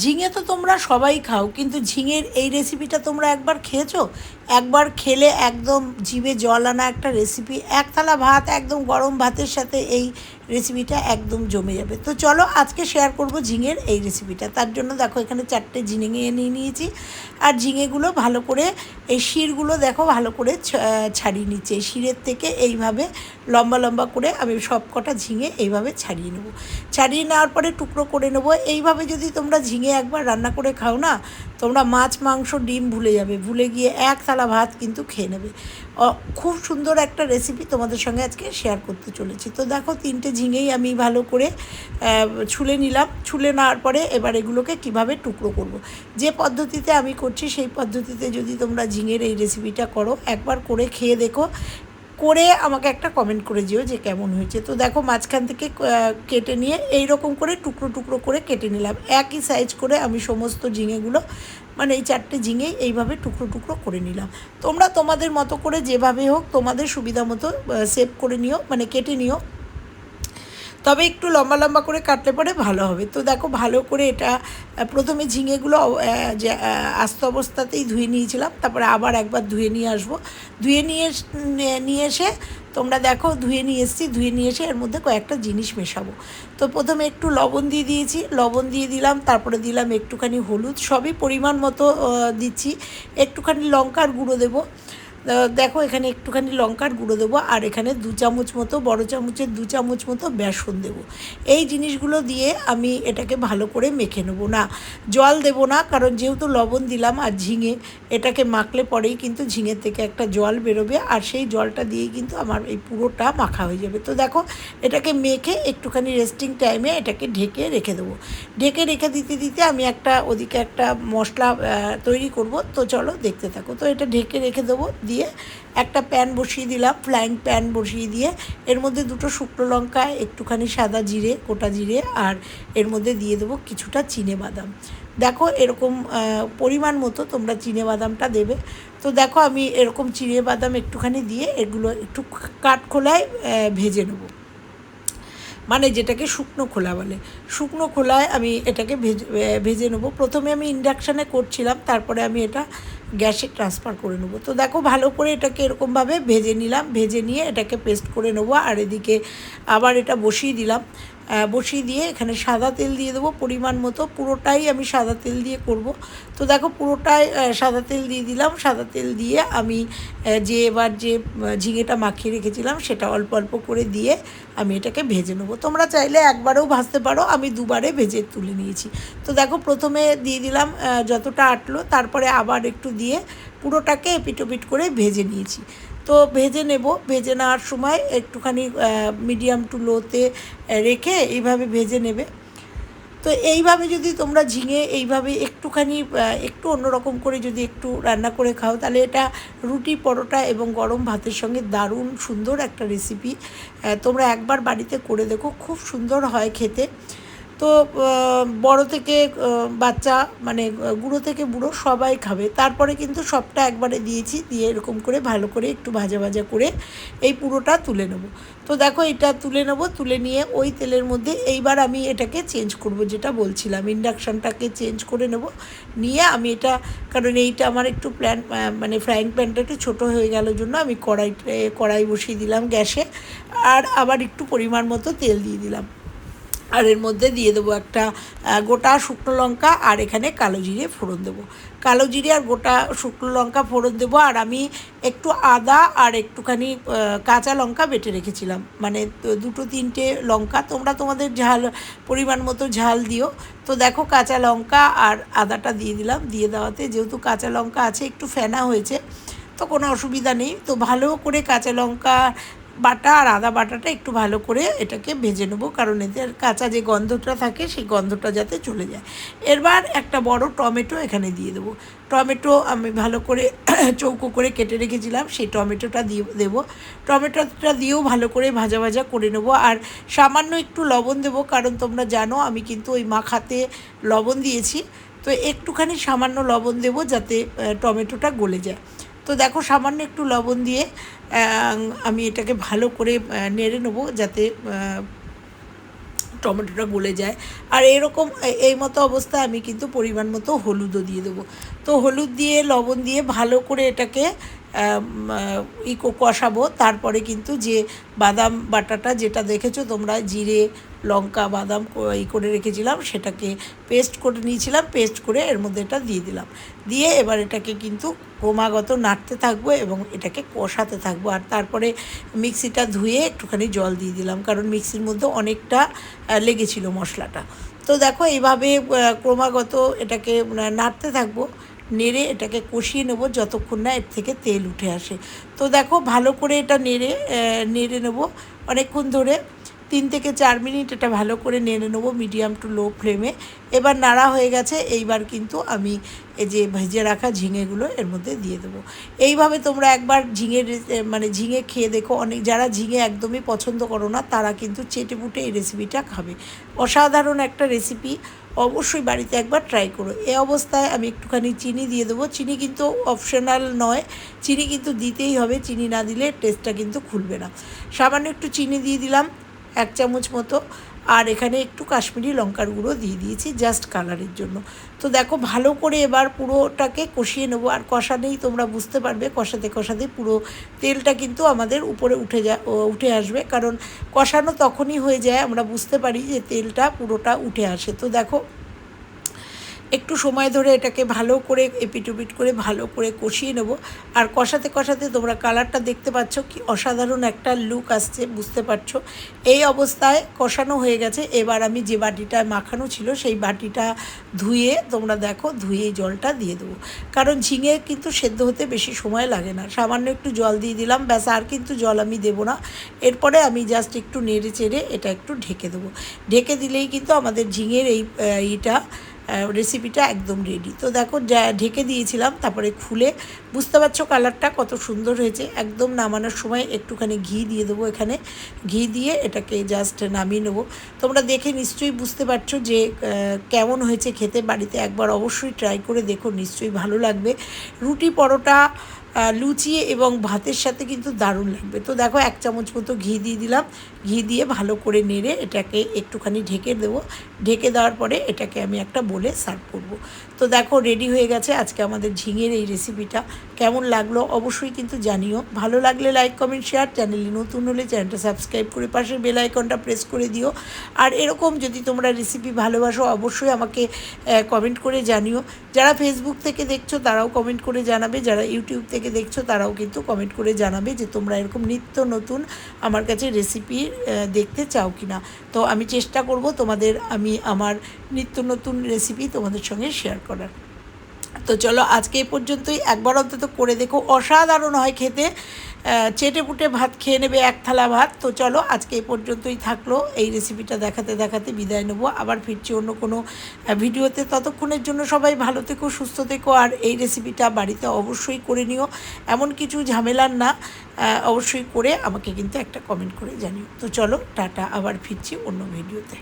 ঝিঙে তো তোমরা সবাই খাও, কিন্তু ঝিঙের এই রেসিপিটা তোমরা একবার খেয়েছো? একবার খেলে একদম জিভে জল আনা একটা রেসিপি এক থালা ভাত, একদম গরম ভাতের সাথে এই রেসিপিটা একদম জমে যাবে। তো চলো আজকে শেয়ার করব ঝিঙের এই রেসিপিটা তার জন্য দেখো এখানে চারটে ঝিঙে নিয়ে নিয়েছি। আর ঝিঙেগুলো ভালো করে এই শিরগুলো দেখো ভালো করে ছাড়িয়ে নিচ্ছে। শিরের থেকে এইভাবে লম্বা লম্বা করে আমি সব কটা ঝিঙে এইভাবে ছাড়িয়ে নেব। ছাড়িয়ে নেওয়ার পরে টুকরো করে নেব। এইভাবে যদি তোমরা ঝিঙে একবার রান্না করে খাও না তোমরা মাছ, মাংস, ডিম ভুলে যাবে। ভুলে গিয়ে এক থালা ভাত কিন্তু খেয়ে নেবে। খুব সুন্দর একটা রেসিপি তোমাদের সঙ্গে আজকে শেয়ার করতে চলেছি। তো দেখো, তিনটে ঝিঙেই আমি ভালো করে ছুলে নিলাম। ছুলে নেওয়ার পরে এবার এগুলোকে কীভাবে টুকরো করব। যে পদ্ধতিতে আমি করছি, সেই পদ্ধতিতে যদি তোমরা ঝিঙের এই রেসিপিটা করো, একবার করে খেয়ে দেখো। করে আমাকে একটা কমেন্ট করে দিও যে কেমন হয়েছে। তো দেখো মাঝখান থেকে কেটে নিয়ে এই রকম করে টুকরো টুকরো করে কেটে নিলাম। একই সাইজ করে আমি সমস্ত ঝিঙেগুলো মানে এই চারটে ঝিঙে এইভাবে টুকরো টুকরো করে নিলাম। তোমরা তোমাদের মতো করে যেভাবে হোক তোমাদের সুবিধা মতো সেভ করে নিও মানে কেটে নিও। তবে একটু লম্বা লম্বা করে কাটলে পরে ভালো হবে। তো দেখো ভালো করে এটা প্রথমে ঝিঙেগুলো যে আস্ত অবস্থাতেই ধুয়ে নিয়েছিলাম। তারপরে আবার একবার ধুয়ে নিয়ে আসব। ধুয়ে নিয়ে নিয়ে- এসে তোমরা দেখো ধুয়ে নিয়ে এসেছি, ধুয়ে নিয়ে এসে এর মধ্যে কয়েকটা জিনিস মেশাবো। তো প্রথমে একটু লবণ দিয়ে দিয়েছি, লবণ দিয়ে দিলাম, তারপরে দিলাম একটুখানি হলুদ, সবই পরিমাণ মতো দিচ্ছি। একটুখানি লঙ্কার গুঁড়ো দেবো। দেখো, এখানে একটুখানি লঙ্কার গুঁড়ো দেবো, আর এখানে দু চামচ মতো, বড় চামচের দু চামচ মতো বেসন দেবো। এই জিনিসগুলো দিয়ে আমি এটাকে ভালো করে মেখে নেব। না, জল দেবো না, কারণ যেহেতু লবণ দিলাম আর ঝিঙে, এটাকে মাখলে পরেই কিন্তু ঝিঙের থেকে একটা জল বেরোবে, আর সেই জলটা দিয়েই কিন্তু আমার এই পুরোটা মাখা হয়ে যাবে। তো দেখো, এটাকে মেখে একটুখানি রেস্টিং টাইমে এটাকে ঢেকে রেখে দেবো। ঢেকে রেখে দিতে দিতে আমি একটা, ওদিকে একটা মশলা তৈরি করব। তো চলো দেখতে থাকো। তো এটা ঢেকে রেখে দেবো, দিয়ে একটা প্যান বসিয়ে দিলাম ফ্লাইং প্যান বসিয়ে দিয়ে। এর মধ্যে দুটো শুকনো লঙ্কা, একটুখানি সাদা জিরে, গোটা জিরে, আর এর মধ্যে দিয়ে দেবো কিছুটা চিনে বাদাম। দেখো এরকম পরিমাণ মতো তোমরা চিনে বাদামটা দেবে। তো দেখো আমি এরকম চিনে বাদাম একটুখানি দিয়ে এগুলো একটু কাঠখোলায় খোলায় ভেজে নেব। মানে যেটাকে শুকনো খোলা বলে। শুকনো খোলায় আমি এটাকে ভেজে ভেজে নেব। প্রথমে আমি ইন্ডাকশানে করছিলাম, তারপরে আমি এটা গ্যাসে ট্রান্সফার করে নেব। তো দেখো, ভালো করে এটাকে এরকমভাবে ভেজে নিলাম, ভেজে নিয়ে এটাকে পেস্ট করে নেব। আর এদিকে আবার এটা বসিয়ে দিলাম। বসিয়ে দিয়ে এখানে সাদা তেল দিয়ে দেবো পরিমাণ মতো। পুরোটাই আমি সাদা তেল দিয়ে করব। তো দেখো পুরোটাই সাদা তেল দিয়ে দিলাম। সাদা তেল দিয়ে আমি যে এবার যে ঝিঙেটা মাখিয়ে রেখেছিলাম সেটা অল্প অল্প করে দিয়ে আমি এটাকে ভেজে নেব। তোমরা চাইলে একবারেও ভাজতে পারো। আমি দুবারে ভেজে তুলে নিয়েছি। তো দেখো প্রথমে দিয়ে দিলাম যতটা আটলো। তারপরে আবার একটু দিয়ে পুরোটাকে এপিটোপিট করে ভেজে নিয়েছি। তো ভেজে নেব। ভেজে নেওয়ার সময় একটুখানি মিডিয়াম টু লোতে রেখে এইভাবে ভেজে নেবে। তো এইভাবে যদি তোমরা ঝিঙে এইভাবে একটুখানি একটু অন্যরকম করে যদি একটু রান্না করে খাও, তাহলে এটা রুটি, পরোটা এবং গরম ভাতের সঙ্গে দারুণ সুন্দর একটা রেসিপি তোমরা একবার বাড়িতে করে দেখো। খুব সুন্দর হয় খেতে। তো বড় থেকে বাচ্চা মানে গুঁড়ো থেকে বুড়ো সবাই খাবে। তারপরে কিন্তু সবটা একবারে দিয়েছি, দিয়ে এরকম করে ভালো করে একটু ভাজা ভাজা করে এই পুরোটা তুলে নেব। তো দেখো, এটা তুলে নেব, তুলে নিয়ে ওই তেলের মধ্যে এইবার আমি এটাকে চেঞ্জ করব, যেটা বলছিলাম। ইন্ডাকশানটাকে চেঞ্জ করে নেব। নিয়ে আমি এটা, কারণ এইটা আমার একটু প্ল্যান মানে ফ্রাইং প্যানটা একটু ছোটো হয়ে গেল জন্য আমি কড়াই কড়াই বসিয়ে দিলাম গ্যাসে। আর আবার একটু পরিমাণ মতো তেল দিয়ে দিলাম। আর এর মধ্যে দিয়ে দেবো একটা গোটা শুকনো লঙ্কা আর এখানে কালো জিরে ফোড়ন দেবো। কালো জিরে আর গোটা শুকনো লঙ্কা ফোড়ন দেবো আর আমি একটু আদা আর একটুখানি কাঁচা লঙ্কা বেটে রেখেছিলাম। মানে দুটো তিনটে লঙ্কা, তোমরা তোমাদের ঝাল, পরিমাণ মতো ঝাল দিও। তো দেখো কাঁচা লঙ্কা আর আদাটা দিয়ে দিলাম। দিয়ে দেওয়াতে যেহেতু কাঁচা লঙ্কা আছে, একটু ফেনা হয়েছে, তো কোনো অসুবিধা নেই। তো ভালো করে কাঁচা লঙ্কা বাটা আর আদা বাটাটা একটু ভালো করে এটাকে ভেজে নেব, কারণ এদের কাঁচা যে গন্ধটা থাকে সেই গন্ধটা যাতে চলে যায়। এরবার একটা বড় টমেটো এখানে দিয়ে দেবো। টমেটো আমি ভালো করে চৌকো করে কেটে রেখেছিলাম, সেই টমেটোটা দিয়ে দেবো। টমেটোটা দিয়েও ভালো করে ভাজা ভাজা করে নেব, আর সামান্য একটু লবণ দেবো, কারণ তোমরা জানো আমি কিন্তু ওই মাখাতে লবণ দিয়েছি। তো একটুখানি সামান্য লবণ দেবো যাতে টমেটোটা গলে যায়। তো দেখো, সামান্য একটু লবণ দিয়ে আমি এটাকে ভালো করে নেড়ে নেব যাতে টমেটোটা গলে যায়। আর এরকম এই মতো অবস্থায় আমি কিন্তু পরিমাণ মতো হলুদও দিয়ে দেবো। তো হলুদ দিয়ে, লবণ দিয়ে ভালো করে এটাকে ই কো- কষাবো। তারপরে কিন্তু যে বাদাম বাটাটা যেটা দেখেছ, তোমরা জিরে, লঙ্কা, বাদাম ই করে রেখেছিলাম, সেটাকে পেস্ট করে নিয়েছিলাম, পেস্ট করে এর মধ্যে এটা দিয়ে দিলাম। দিয়ে এবার এটাকে কিন্তু ক্রমাগত নাড়তে থাকব এবং এটাকে কষাতে থাকব। আর তারপরে মিক্সিটা ধুয়ে একটুখানি জল দিয়ে দিলাম, কারণ মিক্সির মধ্যে অনেকটা লেগেছিল মশলাটা। তো দেখো এইভাবে ক্রমাগত এটাকে নাড়তে থাকব। নেড়ে এটাকে কষিয়ে নেব যতক্ষণ না এর থেকে তেল উঠে আসে। তো দেখো ভালো করে এটা নেড়ে নেড়ে নেব। অনেকক্ষণ ধরে তিন থেকে চার মিনিট এটা ভালো করে নেড়ে নেব মিডিয়াম টু লো ফ্লেমে। এবার নাড়া হয়ে গেছে, এইবার কিন্তু আমি এই যে ভেজে রাখা ঝিঙেগুলো এর মধ্যে দিয়ে দেবো। এইভাবে তোমরা একবার ঝিঙের রে- মানে ঝিঙে খেয়ে দেখো, অনেক যারা ঝিঙে একদমই পছন্দ করো না, তারা কিন্তু চেটে পুটে এই রেসিপিটা খাবে। অসাধারণ একটা রেসিপি অবশ্যই বাড়িতে একবার ট্রাই করো। এই অবস্থায় আমি একটুখানি চিনি দিয়ে দেবো। চিনি কিন্তু অপশনাল নয়, চিনি কিন্তু দিতেই হবে, চিনি না দিলে টেস্টটা কিন্তু খুলবে না। সামান্য একটু চিনি দিয়ে দিলাম। এক চামচ মতো। আর এখানে একটু কাশ্মীরি লঙ্কার গুঁড়ো দিয়ে দিয়েছি জাস্ট কালারের জন্য। তো দেখো, ভালো করে এবার পুরোটাকে কষিয়ে নেব। আর কষানেই তোমরা বুঝতে পারবে, কষাতে কষাতে পুরো তেলটা কিন্তু আমাদের উপরে উঠে যা উঠে আসবে। কারণ কষানো তখনই হয়ে যায়, আমরা বুঝতে পারি যে তেলটা পুরোটা উঠে আসে। তো দেখো একটু সময় ধরে এটাকে ভালো করে এপিটুপিট করে ভালো করে কষিয়ে নেব। আর কষাতে কষাতে তোমরা কালারটা দেখতে পাচ্ছ কি অসাধারণ একটা লুক আসছে বুঝতে পারছ? এই অবস্থায় কষানো হয়ে গেছে। এবার আমি যে বাটিটা মাখানো ছিল সেই বাটিটা ধুয়ে তোমরা দেখো ধুয়ে জলটা দিয়ে দেবো। কারণ ঝিঙে কিন্তু সেদ্ধ হতে বেশি সময় লাগে না। সামান্য একটু জল দিয়ে দিলাম ব্যাস আর কিন্তু জল আমি দেবো না। এরপরে আমি জাস্ট একটু নেড়ে চেড়ে এটা একটু ঢেকে দেবো। ঢেকে দিলেই কিন্তু আমাদের ঝিঙের এই আহ, ইটা রেসিপিটা একদম রেডি তো দেখো ঢেকে দিয়েছিলাম, তারপরে খুলে বুঝতে পারছ কালারটা কত সুন্দর হয়েছে। একদম নামানোর সময় একটুখানি ঘি দিয়ে দেবো এখানে। ঘি দিয়ে এটাকে জাস্ট নামিয়ে নেব। তোমরা দেখে নিশ্চয়ই বুঝতে পারছ যে কেমন হয়েছে খেতে। বাড়িতে একবার অবশ্যই ট্রাই করে দেখো, নিশ্চয়ই ভালো লাগবে। রুটি পরোটা লুচি এবং ভাতের সাথে কিন্তু দারুণ লাগবে। তো দেখো, এক চামচ মতো ঘি দিয়ে দিলাম। ঘি দিয়ে ভালো করে নেড়ে এটাকে একটুখানি ঢেকে দেবো। ঢেকে দেওয়ার পরে এটাকে আমি একটা বলে সার্ভ করব। তো দেখো রেডি হয়ে গেছে আজকে আমাদের ঝিঙের এই রেসিপিটা কেমন লাগল অবশ্যই কিন্তু জানিও। ভালো লাগলে লাইক কমেন্ট শেয়ার চ্যানেলে নতুন হলে চ্যানেলটা সাবস্ক্রাইব করে পাশে বেল আইকনটা প্রেস করে দিও। আর এরকম যদি তোমরা রেসিপি ভালোবাসো, অবশ্যই আমাকে কমেন্ট করে জানিও। যারা ফেসবুক থেকে দেখছ, তারাও কমেন্ট করে জানাবে। যারা ইউটিউব থেকে দেখছ, তারাও কিন্তু কমেন্ট করে জানাবে যে তোমরা এরকম নিত্য নতুন আমার কাছে রেসিপি দেখতে চাও কি না তো আমি চেষ্টা করব তোমাদের, আমি আমার নিত্য নতুন রেসিপি তোমাদের সঙ্গে শেয়ার করার। তো চলো আজকে এই পর্যন্তই। একবার অন্তত করে দেখো। অসাধারণ হয় খেতে। চেটে পুটে ভাত খেয়ে নেবে এক থালা ভাত। তো চলো, আজকে এই পর্যন্তই থাকল। এই রেসিপিটা দেখাতে দেখাতে বিদায় নেব। আবার ফিরছি অন্য কোনো ভিডিওতে। ততক্ষণের জন্য সবাই ভালো থেকো, সুস্থ থেকো। আর এই রেসিপিটা বাড়িতে অবশ্যই করে নিও। এমন কিছু ঝামেলার না। অবশ্যই করে আমাকে কিন্তু একটা কমেন্ট করে জানিও। তো চলো, টাটা। আবার ফিরছি অন্য ভিডিওতে